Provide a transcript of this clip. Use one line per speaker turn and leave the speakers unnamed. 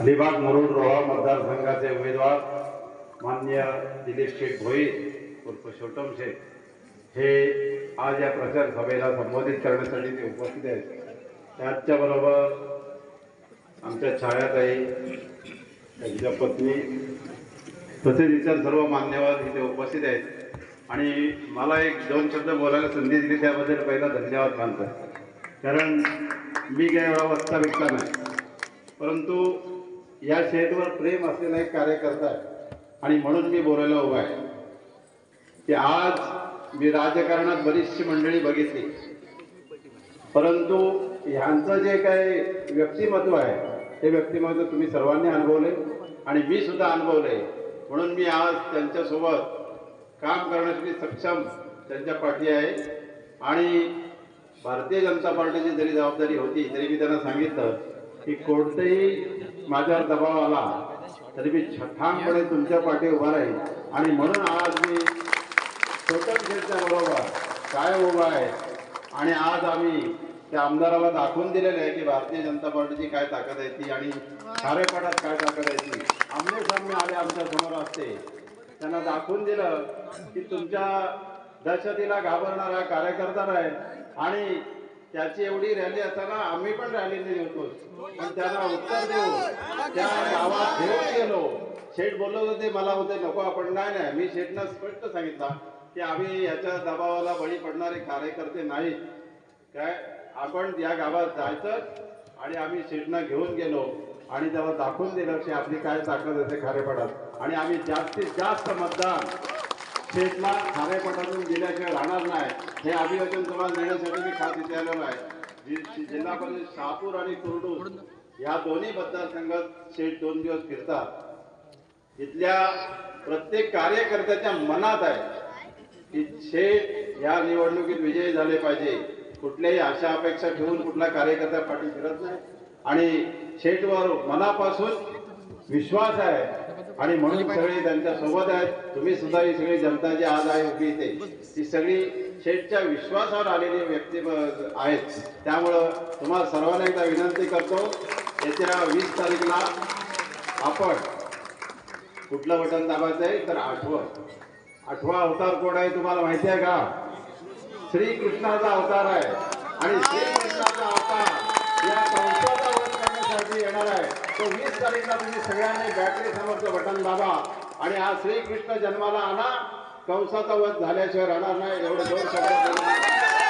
अलिबाग मुरुड रोहा मतदारसंघाचे उमेदवार मान्य दिलीप शेख भोई उर्फ छोटम शेख हे आज या प्रचार सभेला संबोधित करण्यासाठी ते उपस्थित आहेत. त्याच्याबरोबर आमच्या छायाताई त्यांच्या पत्नी तसेच इतर सर्व मान्यवर इथे उपस्थित आहेत. आणि मला एक दोन शब्द बोलायला संधी दिली त्याबद्दल पहिला धन्यवाद मानतो. कारण मी काही एवढा वाचता भेटला नाही. परंतु या शेतवर प्रेम असलेला एक कार्यकर्ता आहे. आणि म्हणून मी बोलायला उभा आहे. की आज मी राजकारणात बरीचशी मंडळी बघितली. परंतु ह्यांचं जे काही व्यक्तिमत्व आहे ते व्यक्तिमत्व तुम्ही सर्वांनी अनुभवले आणि मी सुद्धा अनुभवले. म्हणून मी आज त्यांच्यासोबत काम करण्यासाठी सक्षम त्यांच्या पाठी आहे. आणि भारतीय जनता पार्टीची जरी जबाबदारी होती तरी मी त्यांना सांगितलं की कोणतेही माझ्यावर दबाव आला तरी मी ठामपणे तुमच्या पाठी उभा राहील आणि म्हणून आज मी स्वतंत्रच्या बरोबर काय उभा आहे. आणि आज आम्ही त्या आमदाराला दाखवून दिलेलं आहे की भारतीय जनता पार्टीची काय ताकद आहे ती आणि खारेपाटात काय ताकद आहे ती. आमने सामने आले आमच्यासमोर असते. त्यांना दाखवून दिलं की तुमच्या दहशतीला घाबरणारा कार्यकर्ता आहे. आणि त्याची एवढी रॅली असताना आम्ही पण रॅलीने होतो पण त्यांना उत्तर देऊ त्या गावात घेऊन गेलो. शेठ बोलत होते मला होते नको आपण नाही नाही. मी शेठनं स्पष्ट सांगितलं की आम्ही याच्या दबावाला बळी पडणारे कार्यकर्ते नाही काय? आपण या गावात जायचं आणि आम्ही शेठना घेऊन गेलो आणि त्याला दाखवून दिलं की आपली काय ताकद येते खारेपाटात आणि आम्ही जास्तीत जास्त मतदान शेठला खारेपाटातून गेल्याशिवाय राहणार नाही. हे अभिवाचन तुम्हाला देण्यासाठी मी खास इथे आलेलो आहे जिल्हा परिषद शहापूर आणि कुरडूस या दोन्ही मतदारसंघात शेठ दोन दिवस फिरतात. इथल्या प्रत्येक कार्यकर्त्याच्या मनात आहे की शेठ या निवडणुकीत विजयी झाले पाहिजे. कुठल्याही आशा अपेक्षा ठेवून कुठला कार्यकर्ता पाठी फिरत नाही. आणि शेठवर मनापासून विश्वास आहे आणि म्हणून सगळे त्यांच्यासोबत आहेत. तुम्ही सुद्धा ही सगळी जनता जी आज आहे उभी इथे ती सगळी शेठच्या विश्वासावर आलेली व्यक्ती आहेत. त्यामुळं तुम्हाला सर्वांना एकदा विनंती करतो येत्या वीस तारीखला आपण कुठलं बटन दाबायचं आहे तर आठवा. आठवा अवतार कोण आहे तुम्हाला माहिती आहे का? श्रीकृष्णाचा अवतार आहे. आणि श्रीकृष्णाचा अवतार या कंसाचा वध करण्यासाठी येणार आहे. तो वीस तारीखला तुम्ही सगळ्यांनी बॅटरी समोरचं बटन दाबा आणि हा श्रीकृष्ण जन्माला आणा कंसाचा वध झाल्याशिवाय राहणार नाही. एवढं दोन शब्द